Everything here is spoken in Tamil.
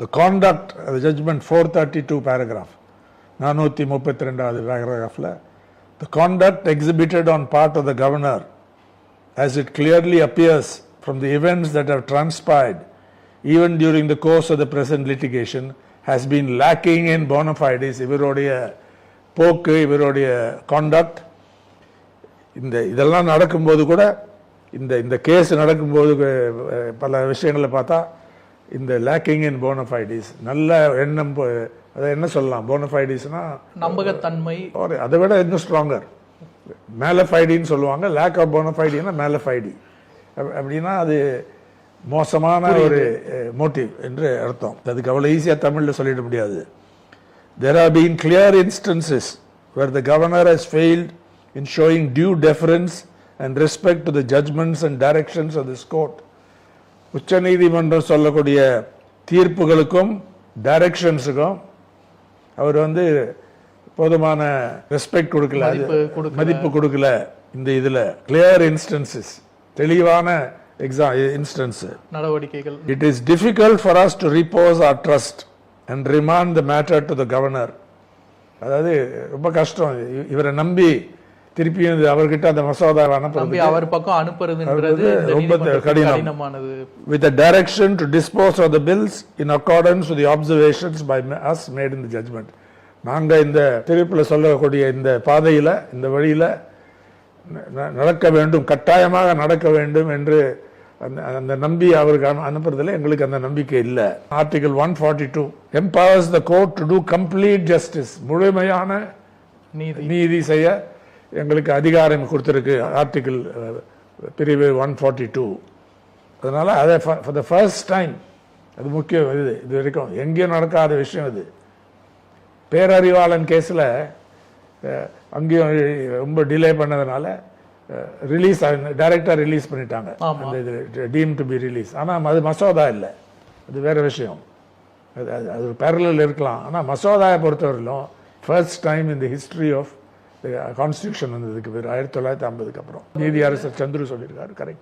The conduct judgement four thirty two paragraph நானூற்றி முப்பத்தி ரெண்டாவது பேராகிராஃபில் the conduct exhibited on part of the governor as it clearly appears from the events that have transpired, even during the course of the present litigation, has been lacking in bona இவருடைய போக்கு இவருடைய கான்டக்ட் இந்த இதெல்லாம் நடக்கும்போது கூட இந்த இந்த கேஸ் நடக்கும்போது பல விஷயங்களை பார்த்தா இந்த லேக்கிங் இன் போனஃபைடிஸ் நல்ல எண்ணம் அதை என்ன சொல்லலாம்? போனஃபைடிஸ்னா நம்பகத்தன்மை. அதை விட இன்னும் ஸ்ட்ராங்கர் மேலஃபைடின்னு சொல்லுவாங்க. லேக் ஆஃப் போனஃபைடினா மேலஃபைடி. அப்படின்னா அது மோசமான ஒரு மோட்டிவ் என்று அர்த்தம். அதுக்கு அவ்வளோ ஈஸியாக தமிழில் சொல்லிட முடியாது. There have been clear instances where the governor has failed in showing due deference and respect to the judgments and directions of this உச்சநீதிமன்றம் சொல்லக்கூடிய தீர்ப்புகளுக்கும் டைரக்ஷன்ஸுக்கும் அவர் வந்து போதுமான ரெஸ்பெக்ட் கொடுக்கல. மதிப்பு கொடுக்கல. இந்த இதுல. கிளியர் இன்ஸ்டன்சஸ் தெளிவான எக்ஸா இன்ஸ்டன்ஸ் நடவடிக்கைகள். It is difficult for us to repose our trust and remand the matter to the governor. அதாவது ரொம்ப கஷ்டம். இவரை நம்பி திருப்பியும் இது அவர்கிட்ட அந்த மசோதாவை நம்பி அனுப்புறது அவர் பக்கம் அனுப்புறதுன்றது ரொம்ப. கடினமானது with a direction to dispose of the bills in accordance with the observations by ma- us made in the judgment. நாங்க இந்த தீர்ப்புல சொல்லக்கூடிய இந்த பாதையில இந்த வழியில நடக்க வேண்டும் கட்டாயமாக நடக்க வேண்டும் என்று அந்த அந்த நம்பி அவருக்கு அனு- அனுப்புறதுல எங்களுக்கு அந்த நம்பிக்கை இல்லை article one forty two empowers the court to do complete justice முழுமையான நீதி நீதி செய்ய எங்களுக்கு அதிகாரம் கொடுத்திருக்கு ஆர்டிகிள் பிரிவு ஒன் ஃபார்ட்டி டூ அதனால அதை ஃபார் த ஃபர்ஸ்ட் டைம் அது முக்கியம் இது இது வரைக்கும். எங்கேயும் நடக்காத விஷயம் இது. பேரறிவாளன் கேஸில் அங்கேயும் ரொம்ப டிலே பண்ணதுனால ரிலீஸ் டைரக்டாக ரிலீஸ் பண்ணிட்டாங்க. அந்த இது டீம் டு பி ரிலீஸ் ஆனால் அது மசோதா இல்லை. அது வேற விஷயம். அது அது அது ஒரு பேரலில் இருக்கலாம். ஆனால் மசோதாவை பொறுத்தவரையிலும் ஃபர்ஸ்ட் டைம் இந்த ஹிஸ்ட்ரி ஆஃப் கான்ஸ்டியூஷன் வந்ததுக்கு பேர் ஆயிரத்தி தொள்ளாயிரத்தி ஐம்பதுக்கு அப்புறம் நீதி அரசர் சந்துரு சொல்லியிருக்காரு கரெக்ட்